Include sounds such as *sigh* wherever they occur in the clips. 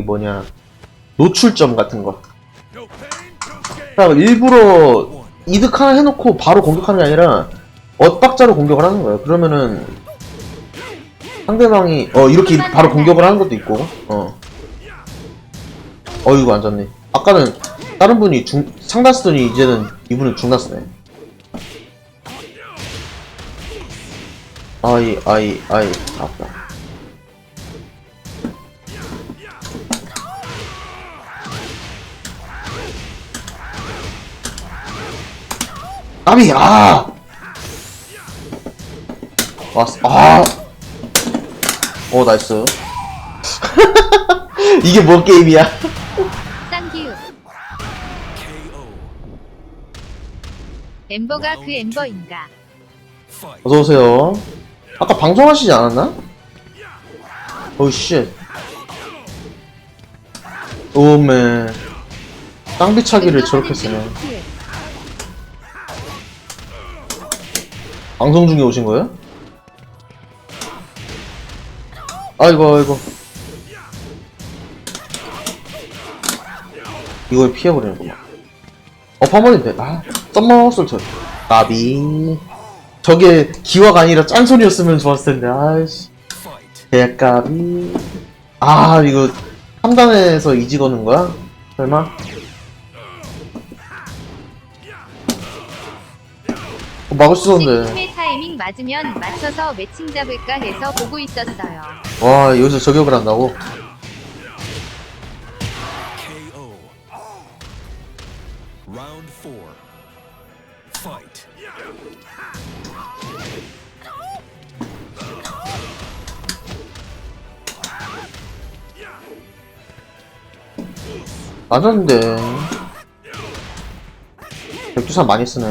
뭐냐 노출점 같은 거. 일부러 이득 하나 해놓고 바로 공격하는 게 아니라 엇박자로 공격을 하는 거예요. 그러면은 상대방이 어 이렇게 바로 공격을 하는 것도 있고 어 어이구 안 졌네. 아까는 다른 분이 중 상단 쓰더니 이제는 이분은 중단 쓰네. 아이 아이 아이 아파. 까비 아. 왔어 아어 나이스. *laughs* 이게 뭔 게임이야? 쌍기우 *laughs* 엠버가 그 엠버인가? 어서오세요. 아까 방송하시지 않았나? 오우씨. 오메 쌍비차기를 저렇게 쓰네 방송 중에 오신 거예요? 아이고 아이고. 이걸 피해버리는구만. 어 파머리인데. 아 썸머솔 저 나비. 저게 기화가 아니라 짠소리였으면 좋았을 텐데 아이씨. 개까비. 아 이거 3단에서 이지 거는 거야? 설마? 어, 막을 수 있었는데 팀의 타이밍 맞으면 맞춰서 매칭 잡을까 해서 보고 있었어요. 와 여기서 저격을 한다고? KO. Round four. Fight. 맞았는데 백두산 많이 쓰네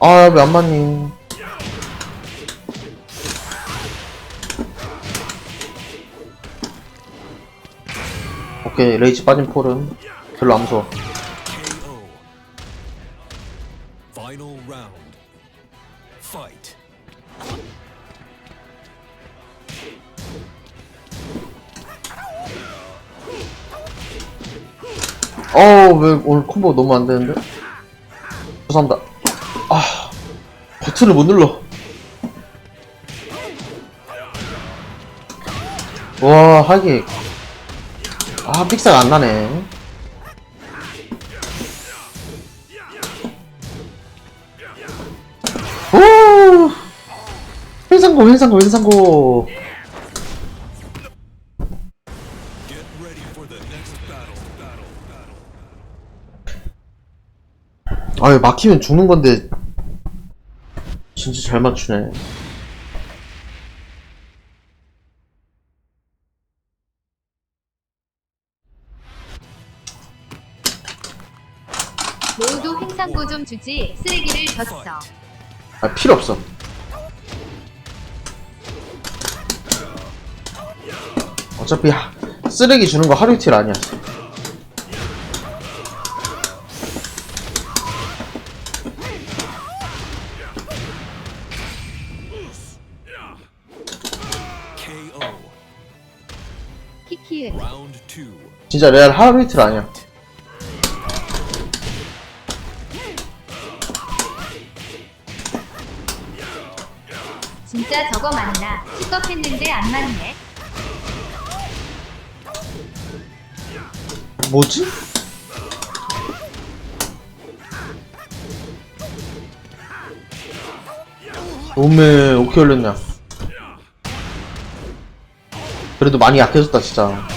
아 왜 안 맞니 오케이 레이지 빠진 폴은 별로 안 무서워. 어왜 오늘 콤보 너무 안 되는데? 죄송합니다. 아 버튼을 못 눌러. 와 하기 아 픽사가 안 나네 오 회상고 회상고 회상고. 아유 막히면 죽는 건데 진짜 잘 맞추네 모두 횡상고 좀 주지 쓰레기를 줬어. 아 필요 없어 어차피 하- 쓰레기 주는 거 하루 이틀 아니야 KO. 키키은 Round two. 진짜 레알 하루 이틀 아니야 진짜 저거 맞나? 픽업했는데 안 맞네. 뭐지? 오메 오케이 올렸냐 그래도 많이 약해졌다 진짜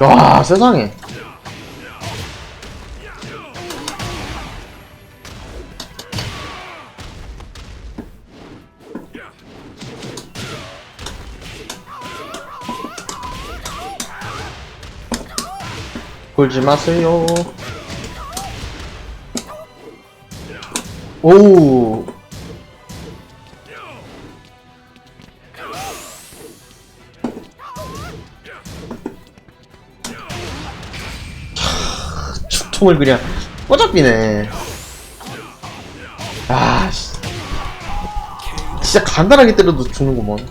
와 세상에. 굴지 마세요. 오 총을 그냥 꼬잡비네. 아, 씨. 진짜 간단하게 때려도 죽는구먼.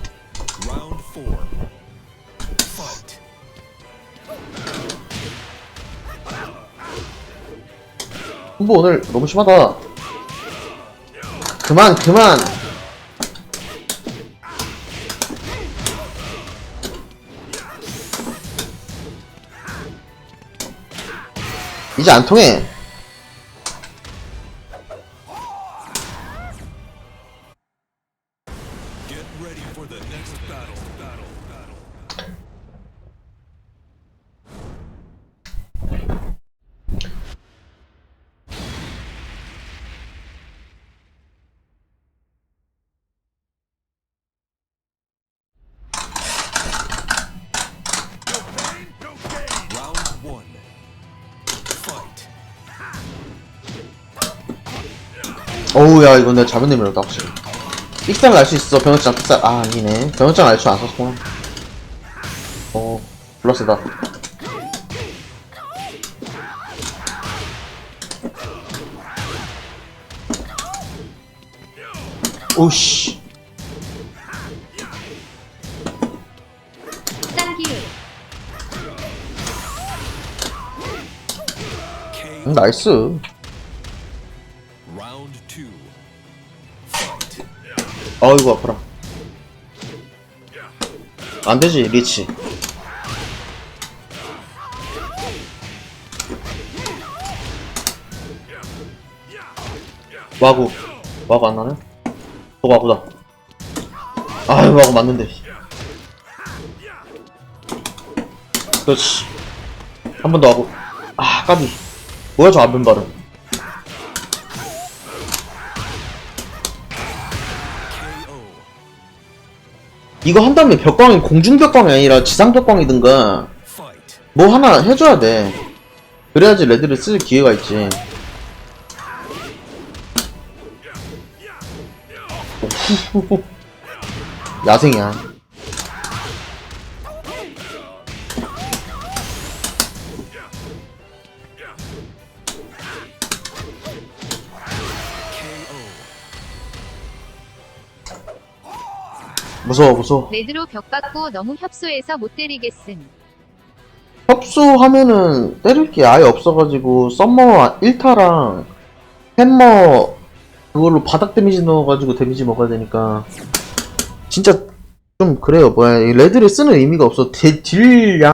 뭐 오늘 너무 심하다. 그만, 그만. 이제 안 통해. 어우, 야, 이건 내가 잘못 내밀었다, 확실히. 삑살 날수 있어, 병원장 삑살. 아, 아니네. 병원장 알줄안 썼구나. 어, 블러스다. 오씨. 음, 나이스. 아이고, 아파라. 안 되지, 리치. 와구. 와구 안 나네? 또 와구다. 아유, 와구 맞는데. 그렇지. 한 번더 하고. 아, 까비. 뭐야, 저 안변 발음. 이거 한 다음에 벽광이 공중 벽광이 아니라 지상 벽광이든가 Fight. 뭐 하나 해줘야 돼. 그래야지 레드를 쓸 기회가 있지. 야생이야. 무서워, 무서워. 레드로 벽 받고 너무 협소해서 못 때리겠음. 협수하면은 때릴 게 아예 없어가지고 썸머 1타랑 햄머 그걸로 바닥 데미지 넣어가지고 데미지 먹어야 되니까 진짜 좀 그래요 뭐야 이 레드를 쓰는 의미가 없어 대- 딜량